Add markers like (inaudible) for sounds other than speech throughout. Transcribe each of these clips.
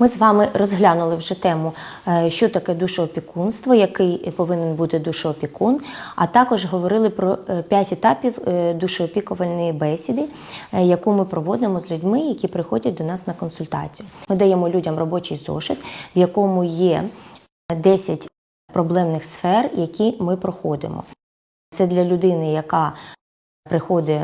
Ми з вами розглянули вже тему, е, що таке душоопікунство, який повинен бути душоопікун, а також говорили про е, п'ять етапів е, душоопікувальної бесіди, яку ми проводимо з людьми, які приходять до нас на консультацію. Ми даємо людям робочий зошит, в якому є 10 проблемних сфер, які ми проходимо. Це для людини, яка приходить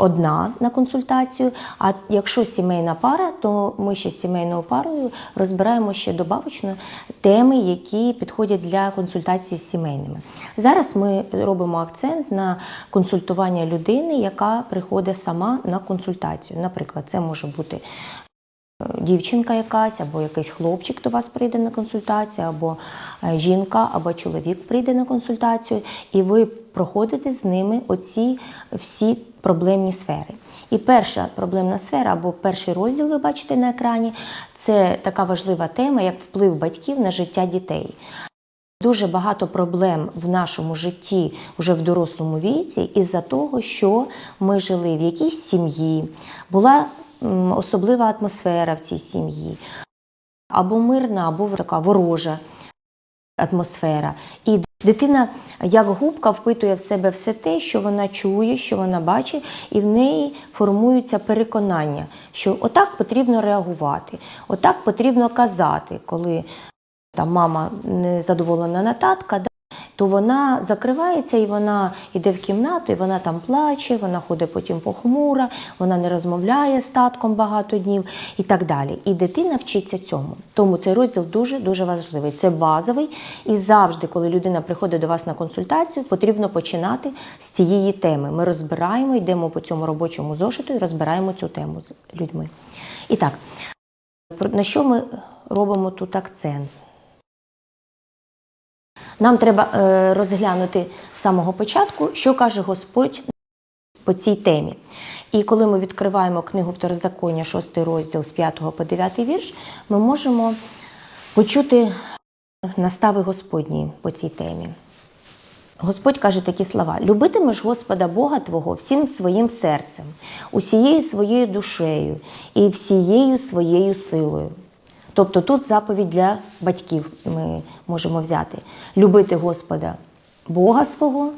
одна на консультацію. А якщо сімейна пара, то ми ще з сімейною парою розбираємо ще добавочно теми, які підходять для консультації з сімейними. Зараз ми робимо акцент на консультування людини, яка приходить сама на консультацію. Наприклад, це може бути дівчинка якась, або якийсь хлопчик до вас прийде на консультацію, або е, жінка, або чоловік прийде на консультацію, і ви проходите з ними оці всі проблемні сфери. І перша проблемна сфера, або перший розділ, ви бачите на екрані, це така важлива тема, як вплив батьків на життя дітей. Дуже багато проблем в нашому житті вже в дорослому віці із-за того, що ми жили в якійсь сім'ї, була особлива атмосфера в цій сім'ї, або мирна, або така ворожа атмосфера. І дитина, як губка, впитує в себе все те, що вона чує, що вона бачить, і в неї формуються переконання, що отак потрібно реагувати, отак потрібно казати, коли там мама не задоволена на татка, то вона закривається і вона йде в кімнату, і вона там плаче, вона ходить потім похмура, вона не розмовляє з татком багато днів і так далі. І дитина вчиться цьому. Тому цей розділ дуже дуже важливий. Це базовий. І завжди, коли людина приходить до вас на консультацію, потрібно починати з цієї теми. Ми розбираємо, йдемо по цьому робочому зошиту і розбираємо цю тему з людьми. І так, на що ми робимо тут акцент? Нам треба е, розглянути з самого початку, що каже Господь по цій темі. І коли ми відкриваємо книгу Второзаконня, 6 розділ з 5 по 9 вірш, ми можемо почути настави Господні по цій темі. Господь каже такі слова: любитимеш Господа Бога Твого всім своїм серцем, усією своєю душею і всією своєю силою. Тобто тут заповідь для батьків ми можемо взяти: любити Господа Бога свого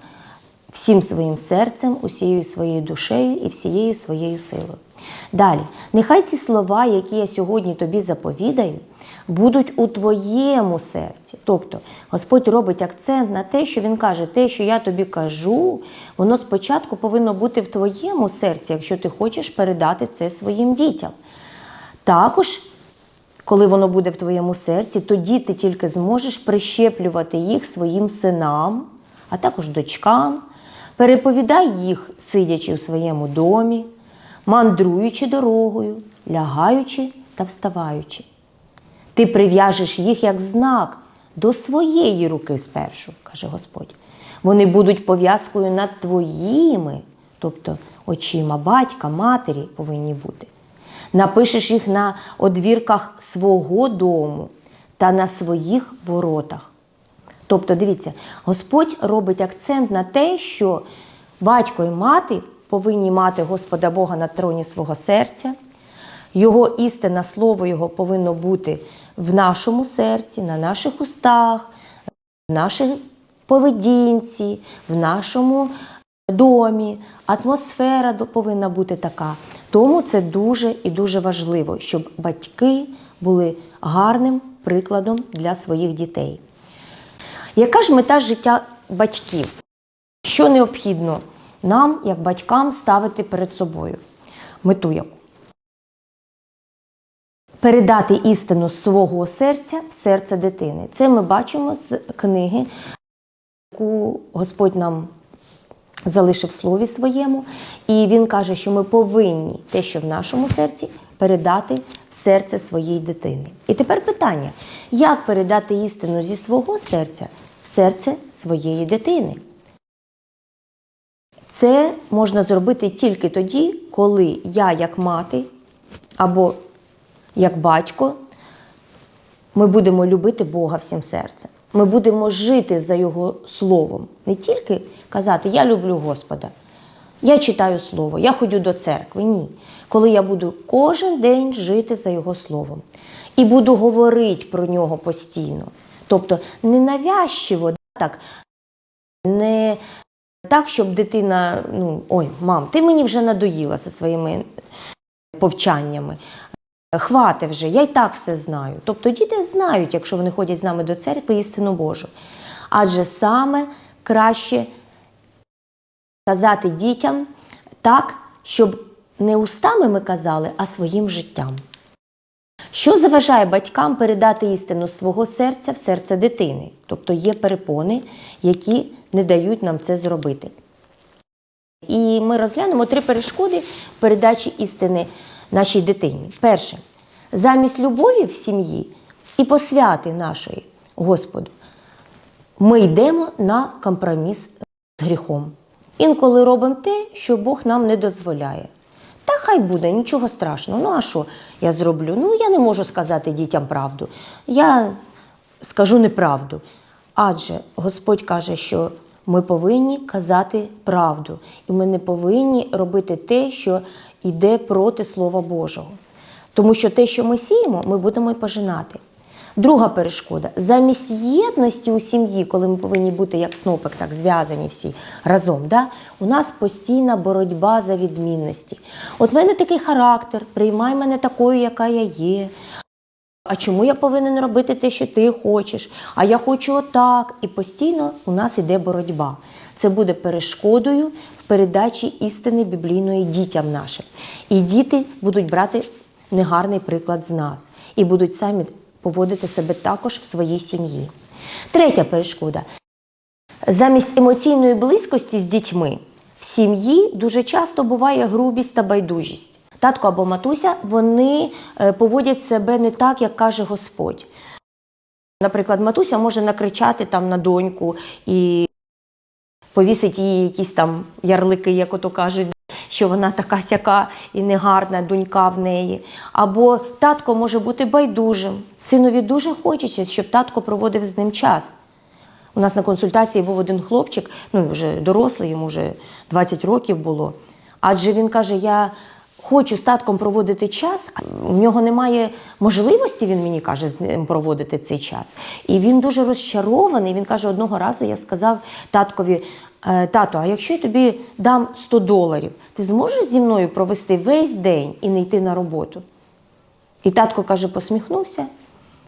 всім своїм серцем, усією своєю душею і всією своєю силою. Далі, нехай ці слова, які я сьогодні тобі заповідаю, будуть у твоєму серці. Тобто Господь робить акцент на те, що Він каже, те, що я тобі кажу, воно спочатку повинно бути в твоєму серці, якщо ти хочеш передати це своїм дітям. Також коли воно буде в твоєму серці, тоді ти тільки зможеш прищеплювати їх своїм синам, а також дочкам. Переповідай їх, сидячи у своєму домі, мандруючи дорогою, лягаючи та вставаючи. Ти прив'яжеш їх як знак до своєї руки спершу, каже Господь. Вони будуть пов'язкою над твоїми, тобто очима батька, матері повинні бути. Напишеш їх на одвірках свого дому та на своїх воротах. Тобто, дивіться, Господь робить акцент на те, що батько і мати повинні мати Господа Бога на троні свого серця. Його істинне слово Його повинно бути в нашому серці, на наших устах, в нашій поведінці, в нашому домі. Атмосфера повинна бути така. Тому це дуже і дуже важливо, щоб батьки були гарним прикладом для своїх дітей. Яка ж мета життя батьків? Що необхідно нам, як батькам, ставити перед собою? Мету яку? Передати істину з свого серця в серце дитини. Це ми бачимо з книги, яку Господь нам залишив слові своєму. І він каже, що ми повинні те, що в нашому серці, передати в серце своєї дитини. І тепер питання: як передати істину зі свого серця в серце своєї дитини? Це можна зробити тільки тоді, коли я, як мати або як батько, ми будемо любити Бога всім серцем. Ми будемо жити за Його словом. Не тільки казати Я люблю Господа. Я читаю слово, я ходю до церкви. Ні. Коли я буду кожен день жити за його словом і буду говорити про нього постійно. Тобто не навязчиво, так, не так, щоб дитина, ну, ой, мам, ти мені вже надоїла зі своїми повчаннями. Хвати вже, я й так все знаю. Тобто діти знають, якщо вони ходять з нами до церкви, істину Божу. Адже саме краще казати дітям так, щоб не устами ми казали, а своїм життям. Що заважає батькам передати істину свого серця в серце дитини? Тобто є перепони, які не дають нам це зробити. І ми розглянемо три перешкоди передачі істини нашій дитині. Перше, замість любові в сім'ї і посвяти нашої Господу, ми йдемо на компроміс з гріхом. Інколи робимо те, що Бог нам не дозволяє. Та хай буде, нічого страшного. Ну а що я зроблю? Ну я не можу сказати дітям правду. Я скажу неправду. Адже Господь каже, що ми повинні казати правду, і ми не повинні робити те, що йде проти Слова Божого. Тому що те, що ми сіємо, ми будемо й пожинати. Друга перешкода замість єдності у сім'ї, коли ми повинні бути як снопик, так зв'язані всі разом. Да? У нас постійна боротьба за відмінності. От в мене такий характер, приймай мене такою, яка я є. А чому я повинен робити те, що ти хочеш? А я хочу отак. І постійно у нас іде боротьба. Це буде перешкодою передачі істини біблійної дітям нашим. І діти будуть брати негарний приклад з нас і будуть самі поводити себе також в своїй сім'ї. Третя перешкода. Замість емоційної близькості з дітьми в сім'ї дуже часто буває грубість та байдужість. Татко або матуся вони е, поводять себе не так, як каже Господь. Наприклад, матуся може накричати там на доньку і повісить їй якісь там ярлики, як ото кажуть, що вона така сяка і негарна донька в неї. Або татко може бути байдужим. Синові дуже хочеться, щоб татко проводив з ним час. У нас на консультації був один хлопчик, ну вже дорослий, йому вже 20 років було. Адже він каже: Я хочу з татком проводити час, а в нього немає можливості, він мені каже, з ним проводити цей час. І він дуже розчарований. Він каже, одного разу я сказав таткові. «Е, Тато, а якщо я тобі дам 100 доларів, ти зможеш зі мною провести весь день і не йти на роботу? І татко каже, посміхнувся,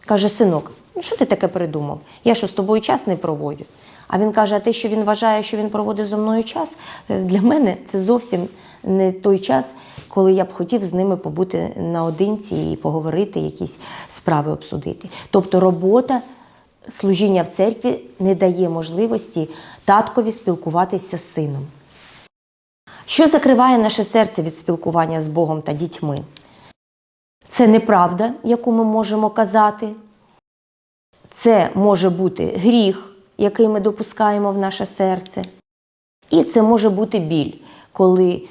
каже: синок, ну що ти таке придумав? Я що з тобою час не проводжу. А він каже: а те, що він вважає, що він проводить зі мною час, е, для мене це зовсім не той час, коли я б хотів з ними побути наодинці і поговорити, якісь справи обсудити. Тобто робота. Служіння в церкві не дає можливості таткові спілкуватися з сином. Що закриває наше серце від спілкування з Богом та дітьми? Це неправда, яку ми можемо казати. Це може бути гріх, який ми допускаємо в наше серце. І це може бути біль, коли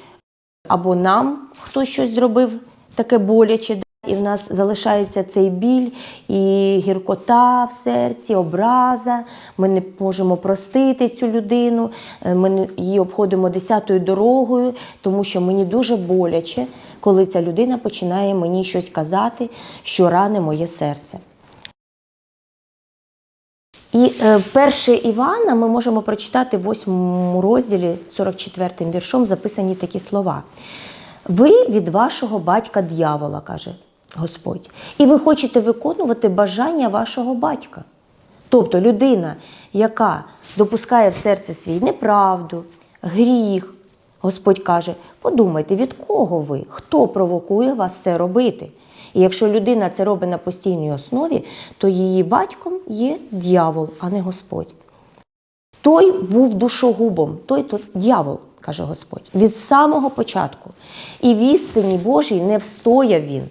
або нам хтось щось зробив таке боляче, і в нас залишається цей біль і гіркота в серці, образа. Ми не можемо простити цю людину, е, ми її обходимо десятою дорогою, тому що мені дуже боляче, коли ця людина починає мені щось казати, що ране моє серце. І е, перше Івана ми можемо прочитати в 8 розділі 44 віршом записані такі слова. Ви від вашого батька дьявола, каже Господь, і ви хочете виконувати бажання вашого батька. Тобто людина, яка допускає в серце свій неправду, гріх, Господь каже: подумайте, від кого ви, хто провокує вас це робити. І якщо людина це робить на постійній основі, то її батьком є дьявол, а не Господь. Той був душогубом, той то дьявол, каже Господь, від самого початку. І в істині Божій не встояв він,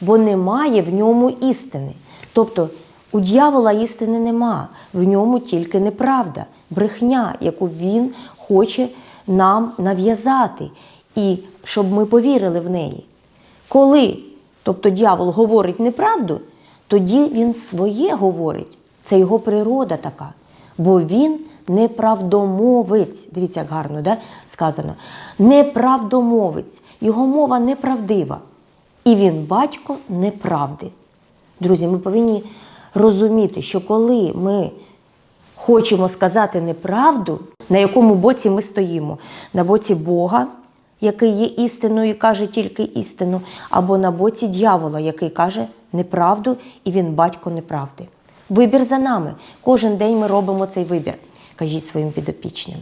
бо немає в ньому істини. Тобто у дьявола істини нема, в ньому тільки неправда, брехня, яку він хоче нам нав'язати, і щоб ми повірили в неї. Коли, тобто дьявол говорить неправду, тоді він своє говорить. Це його природа така. Бо він неправдомовець. Дивіться, як гарно да? сказано. Неправдомовець. Його мова неправдива. І він батько неправди. Друзі, ми повинні розуміти, що коли ми хочемо сказати неправду, на якому боці ми стоїмо? На боці Бога, який є істиною і каже тільки істину, або на боці дьявола, який каже неправду, і він батько неправди. Вибір за нами. Кожен день ми робимо цей вибір. Кажіть своїм підопічним.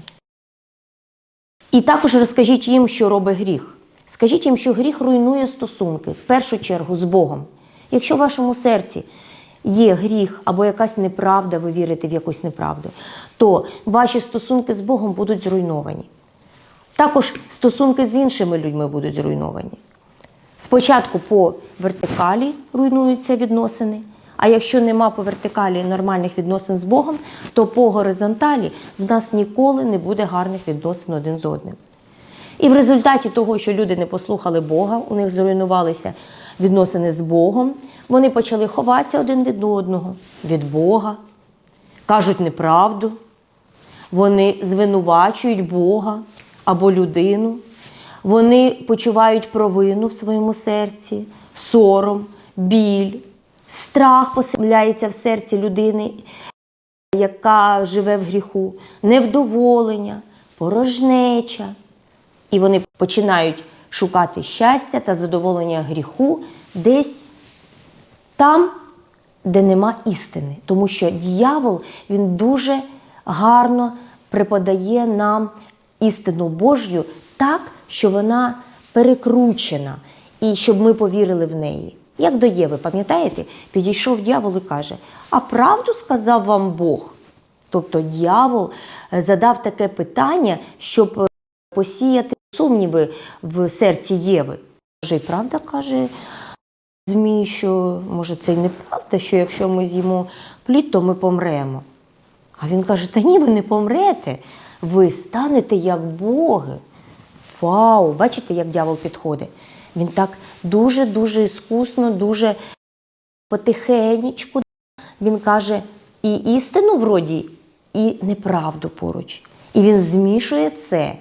І також розкажіть їм, що робить гріх. Скажіть їм, що гріх руйнує стосунки, в першу чергу з Богом. Якщо в вашому серці є гріх або якась неправда, ви вірите в якусь неправду, то ваші стосунки з Богом будуть зруйновані. Також стосунки з іншими людьми будуть зруйновані. Спочатку по вертикалі руйнуються відносини, а якщо нема по вертикалі нормальних відносин з Богом, то по горизонталі в нас ніколи не буде гарних відносин один з одним. І в результаті того, що люди не послухали Бога, у них зруйнувалися відносини з Богом, вони почали ховатися один від одного, від Бога, кажуть неправду, вони звинувачують Бога або людину, вони почувають провину в своєму серці, сором, біль, страх поселяється в серці людини, яка живе в гріху, невдоволення, порожнеча. І вони починають шукати щастя та задоволення гріху десь там, де нема істини. Тому що дьявол він дуже гарно преподає нам істину Божю так, що вона перекручена, і щоб ми повірили в неї. Як до Єви, пам'ятаєте, підійшов дьявол і каже: А правду сказав вам Бог? Тобто дьявол е, задав таке питання, щоб е, посіяти сумніви в серці Єви. Може, і правда каже Змій, що може це й неправда, що якщо ми з'їмо плід, то ми помремо. А він каже: Та ні, ви не помрете, ви станете як Боги. Вау! Бачите, як дьявол підходить? Він так дуже-дуже іскусно, дуже потихенечку. Він каже і істину вроді, і неправду поруч. І він змішує це.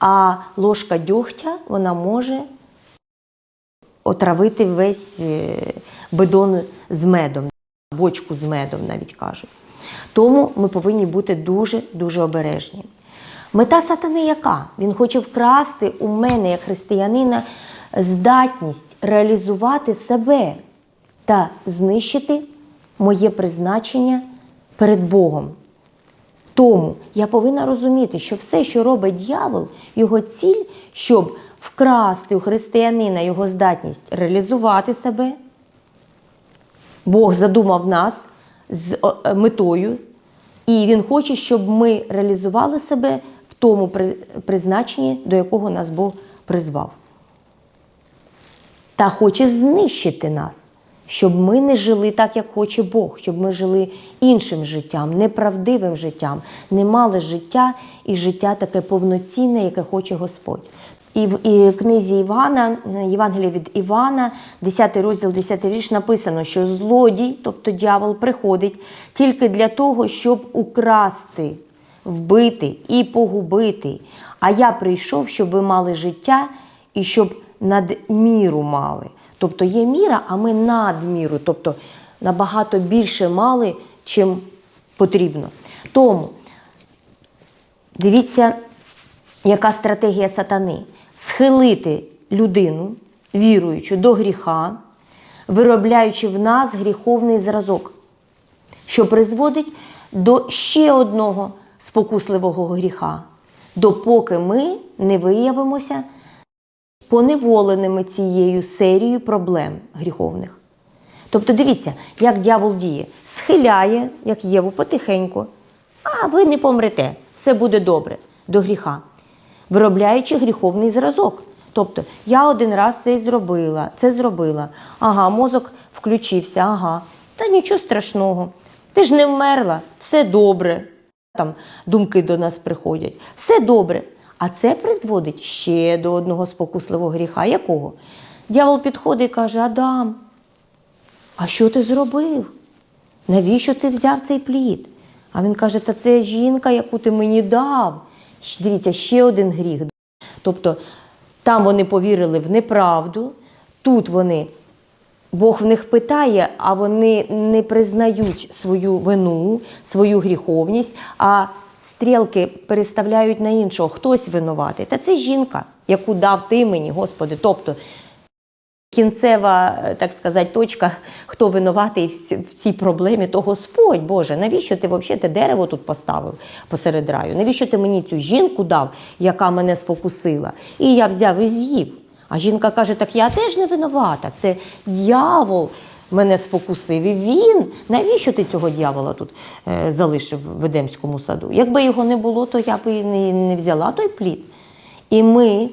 А ложка дьогтя вона може отравити весь е, бидон з медом, бочку з медом навіть кажуть. Тому ми повинні бути дуже-дуже обережні. Мета сатани яка? Він хоче вкрасти у мене, як християнина, здатність реалізувати себе та знищити моє призначення перед Богом. Тому я повинна розуміти, що все, що робить дьявол, його ціль, щоб вкрасти у християнина його здатність реалізувати себе. Бог задумав нас з е, метою, і Він хоче, щоб ми реалізували себе в тому призначенні, до якого нас Бог призвав. Та хоче знищити нас, щоб ми не жили так, як хоче Бог, щоб ми жили іншим життям, неправдивим життям, не мали життя і життя таке повноцінне, яке хоче Господь. І в і книзі Івана, Євангелія від Івана, 10 розділ, 10 вірш, написано, що злодій, тобто дьявол, приходить тільки для того, щоб украсти, вбити і погубити. А я прийшов, щоб ви мали життя і щоб надміру мали. Тобто є міра, а ми надміру, тобто набагато більше мали, чим потрібно. Тому дивіться, яка стратегія сатани схилити людину, віруючу до гріха, виробляючи в нас гріховний зразок, що призводить до ще одного спокусливого гріха, допоки ми не виявимося поневоленими цією серією проблем гріховних. Тобто дивіться, як дьявол діє, схиляє, як Єву, потихеньку, а ви не помрете, все буде добре. До гріха, виробляючи гріховний зразок. Тобто, я один раз це зробила, це зробила. Ага, мозок включився, ага. Та нічого страшного. Ти ж не вмерла, все добре. Там думки до нас приходять. Все добре. А це призводить ще до одного спокусливого гріха. Якого? Дявол підходить і каже: Адам, а що ти зробив? Навіщо ти взяв цей плід? А він каже: Та це жінка, яку ти мені дав. Дивіться, ще один гріх. Тобто там вони повірили в неправду, тут вони, Бог в них питає, а вони не признають свою вину, свою гріховність, а стрілки переставляють на іншого. Хтось винуватий. Та це жінка, яку дав ти мені, Господи. Тобто кінцева, е, так сказати, точка, хто винуватий в цій проблемі, то Господь Боже, навіщо ти взагалі те дерево тут поставив посеред раю? Навіщо ти мені цю жінку дав, яка мене спокусила? І я взяв і з'їв. А жінка каже: так я теж не винувата. Це дьявол мене спокусив. І він, навіщо ти цього дьявола тут е, залишив в Едемському саду? Якби його не було, то я б і не, не взяла той плід. І ми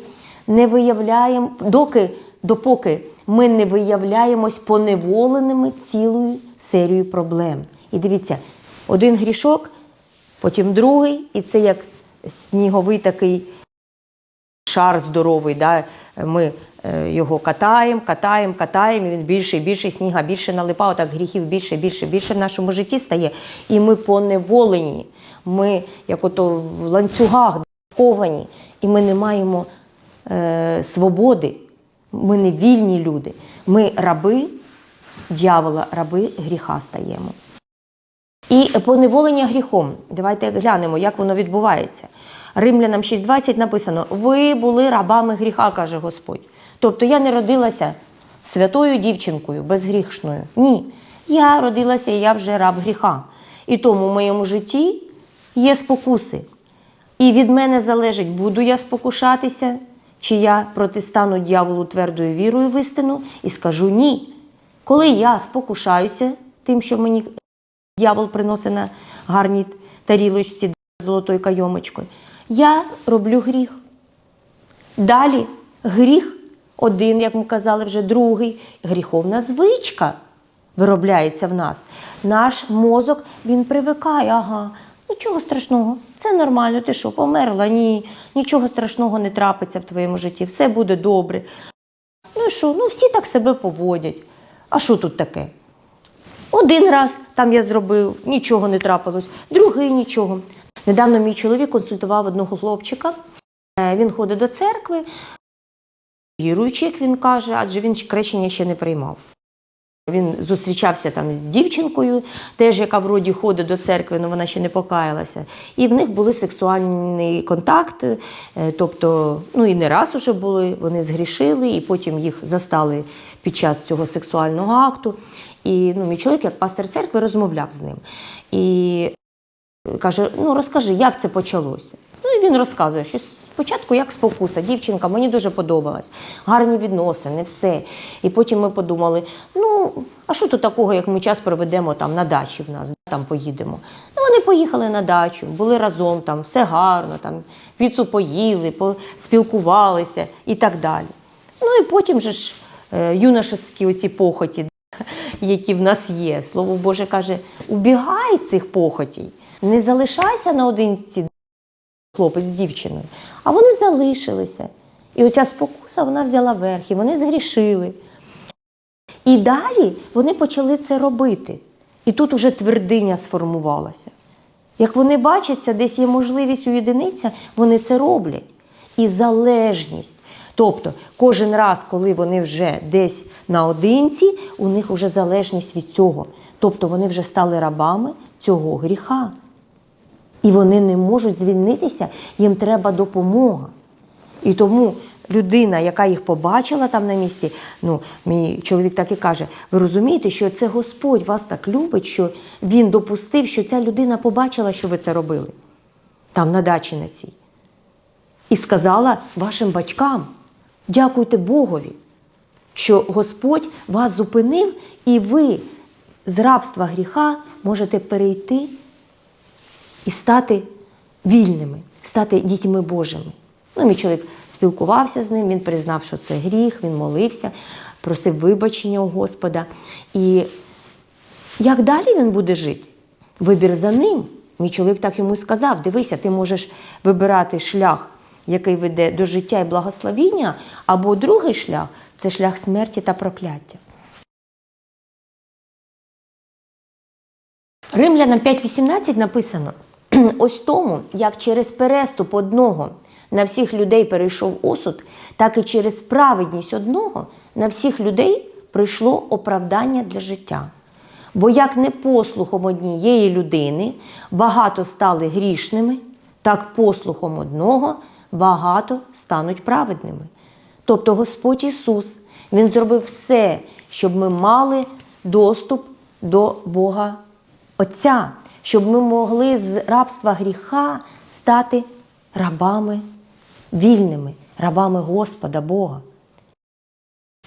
не виявляємо, доки, допоки ми не виявляємось поневоленими цілою серією проблем. І дивіться, один грішок, потім другий, і це як сніговий такий шар здоровий. Да? Ми е, його катаємо, катаємо, катаємо, і він більше і більше сніга, більше налипає, так гріхів більше, більше, більше в нашому житті стає. І ми поневолені. Ми, як ото в ланцюгах, ковані, і ми не маємо е, свободи. Ми не вільні люди. Ми раби дьявола, раби гріха стаємо. І поневолення гріхом. Давайте глянемо, як воно відбувається. Римлянам 6.20 написано: Ви були рабами гріха, каже Господь. Тобто я не родилася святою дівчинкою, безгрішною. Ні. Я родилася і я вже раб гріха. І тому в моєму житті є спокуси. І від мене залежить, буду я спокушатися, чи я протистану дьяволу твердою вірою в істину і скажу ні. Коли я спокушаюся тим, що мені дьявол приносить на гарній тарілочці золотою кайомочкою, я роблю гріх. Далі гріх один, як ми казали, вже другий, гріховна звичка виробляється в нас. Наш мозок він привикає, ага, нічого страшного, це нормально, ти що, померла? Ні, нічого страшного не трапиться в твоєму житті, все буде добре. Ну і що, ну всі так себе поводять. А що тут таке? Один раз там я зробив, нічого не трапилось, другий нічого. Недавно мій чоловік консультував одного хлопчика. Е, Він ходить до церкви, віруючий, як він каже, адже він крещення ще не приймав. Він зустрічався там з дівчинкою, теж яка вроді ходить до церкви, але вона ще не покаялася. І в них були сексуальний контакт, е, тобто, ну і не раз уже були, вони згрішили, і потім їх застали під час цього сексуального акту. І ну, мій чоловік, як пастор церкви, розмовляв з ним. І каже: ну розкажи, як це почалося? Він розказує, що спочатку як спокуса, дівчинка мені дуже подобалась, гарні відносини, все. І потім ми подумали: ну, а що тут такого, як ми час проведемо там на дачі в нас, там поїдемо. Ну, вони поїхали на дачу, були разом, там все гарно, там піцу поїли, поспілкувалися і так далі. Ну і потім же ж е, юношеські оці похоті, які в нас є. Слово Боже каже: убігай цих похотій, не залишайся наодинці хлопець з дівчиною. А вони залишилися. І оця спокуса вона взяла верх, і вони згрішили. І далі вони почали це робити. І тут уже твердиня сформувалася. Як вони бачаться, десь є можливість уєдинитися, вони це роблять. І залежність. Тобто, кожен раз, коли вони вже десь наодинці, у них вже залежність від цього. Тобто вони вже стали рабами цього гріха. І вони не можуть звільнитися, їм треба допомога. І тому людина, яка їх побачила там на місці, ну, мій чоловік так і каже: ви розумієте, що це Господь вас так любить, що Він допустив, що ця людина побачила, що ви це робили там на дачі на цій. І сказала вашим батькам: дякуйте Богові, що Господь вас зупинив, і ви з рабства гріха можете перейти і стати вільними, стати дітьми Божими. Ну, мій чоловік спілкувався з ним, він признав, що це гріх, він молився, просив вибачення у Господа. І як далі він буде жити? Вибір за ним. Мій чоловік так йому сказав: дивися, ти можеш вибирати шлях, який веде до життя і благословіння, або другий шлях це шлях смерті та прокляття. Римлянам 5.18 написано: (clears throat) ось тому, як через переступ одного на всіх людей перейшов осуд, так і через праведність одного на всіх людей прийшло оправдання для життя. Бо як непослухом однієї людини багато стали грішними, так послухом одного багато стануть праведними. Тобто Господь Ісус, Він зробив все, щоб ми мали доступ до Бога Отця, щоб ми могли з рабства гріха стати рабами вільними, рабами Господа Бога.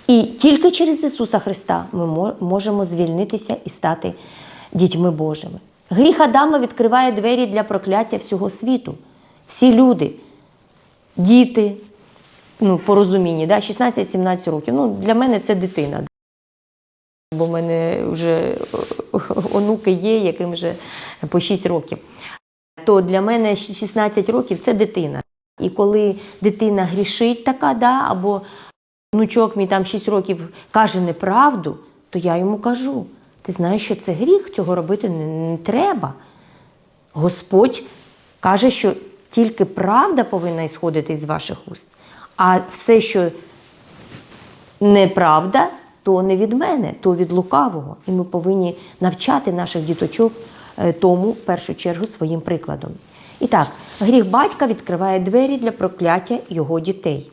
І тільки через Ісуса Христа ми можемо звільнитися і стати дітьми Божими. Гріх Адама відкриває двері для прокляття всього світу. Всі люди, діти, ну, по да, 16-17 років. Ну, для мене це дитина. Бо в мене вже онуки є, яким вже по 6 років. То для мене 16 років це дитина. І коли дитина грішить така, да, або внучок мій там 6 років каже неправду, то я йому кажу: ти знаєш, що це гріх, цього робити не, не треба. Господь каже, що тільки правда повинна ісходити з ваших уст, а все, що неправда, то не від мене, то від лукавого. І ми повинні навчати наших діточок е, тому, в першу чергу, своїм прикладом. І так, гріх батька відкриває двері для прокляття його дітей.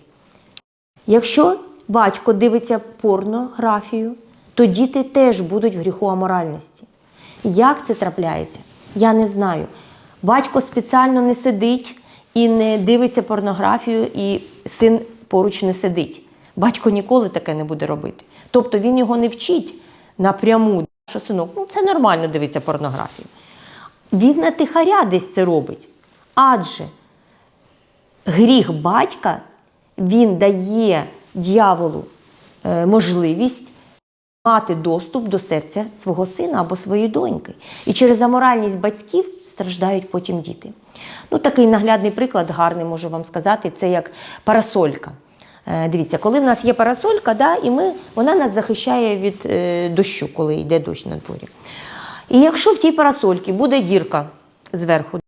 Якщо батько дивиться порнографію, то діти теж будуть в гріху аморальності. Як це трапляється? Я не знаю. Батько спеціально не сидить і не дивиться порнографію, і син поруч не сидить. Батько ніколи таке не буде робити. Тобто він його не вчить напряму, що синок, ну це нормально дивитися порнографію. Він натихаря десь це робить. Адже гріх батька він дає дьяволу е, можливість мати доступ до серця свого сина або своєї доньки. І через аморальність батьків страждають потім діти. Ну, такий наглядний приклад, гарний можу вам сказати, це як парасолька. Е, Дивіться, коли в нас є парасолька, да, і ми, вона нас захищає від е, дощу, коли йде дощ на дворі. І якщо в тій парасольці буде дірка зверху,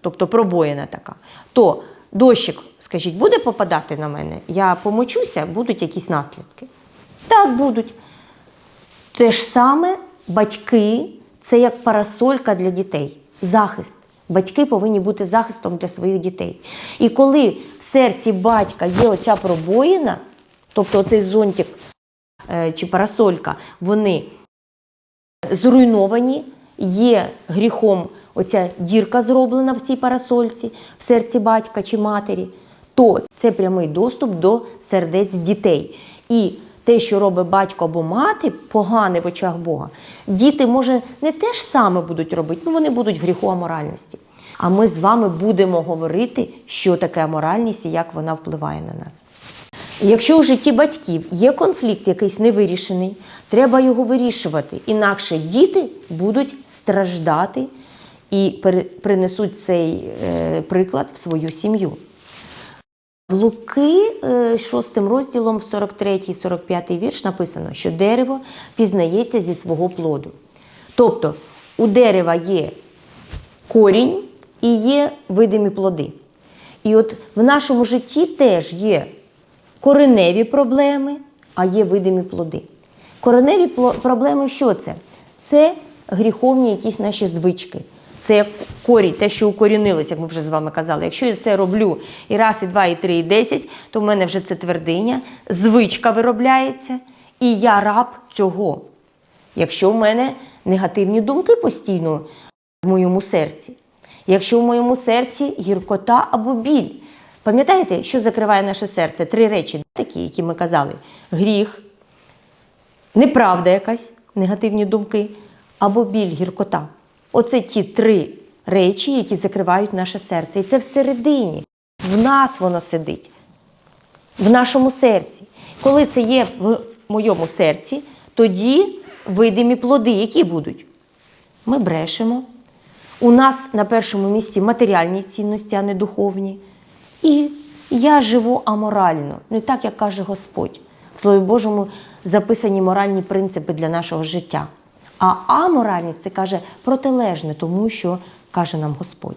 тобто пробоїна така, то дощик, скажіть, буде попадати на мене? Я помочуся, будуть якісь наслідки? Так, будуть. Те ж саме батьки це як парасолька для дітей, захист. Батьки повинні бути захистом для своїх дітей. І коли в серці батька є оця пробоїна, тобто оцей зонтик е, чи парасолька, вони зруйновані, є гріхом оця дірка зроблена в цій парасольці, в серці батька чи матері, то це прямий доступ до сердець дітей. І те, що робить батько або мати, погане в очах Бога, діти, може, не те ж саме будуть робити, ну вони будуть в гріху аморальності. А ми з вами будемо говорити, що таке аморальність і як вона впливає на нас. Якщо у житті батьків є конфлікт якийсь невирішений, треба його вирішувати. Інакше діти будуть страждати і принесуть цей е, приклад в свою сім'ю. В Луки, е, 6 розділом, 43-45 вірш написано, що дерево пізнається зі свого плоду. Тобто у дерева є корінь і є видимі плоди. І от в нашому житті теж є кореневі проблеми, а є видимі плоди. Кореневі проблеми що це? Це гріховні якісь наші звички. Це як корінь, те, що укорінилось, як ми вже з вами казали. Якщо я це роблю і раз, і два, і три, і десять, то в мене вже це твердиня, звичка виробляється, і я раб цього. Якщо в мене негативні думки постійно в моєму серці, якщо в моєму серці гіркота або біль. Пам'ятаєте, що закриває наше серце? Три речі такі, які ми казали: гріх, неправда якась, негативні думки, або біль, гіркота. Оце ті три речі, які закривають наше серце. І це всередині. В нас воно сидить, в нашому серці. Коли це є в моєму серці, тоді видимі плоди, які будуть? Ми брешемо. У нас на першому місці матеріальні цінності, а не духовні. І я живу аморально, не так, як каже Господь. В Слові Божому записані моральні принципи для нашого життя. А аморальність це каже протилежне тому, що каже нам Господь.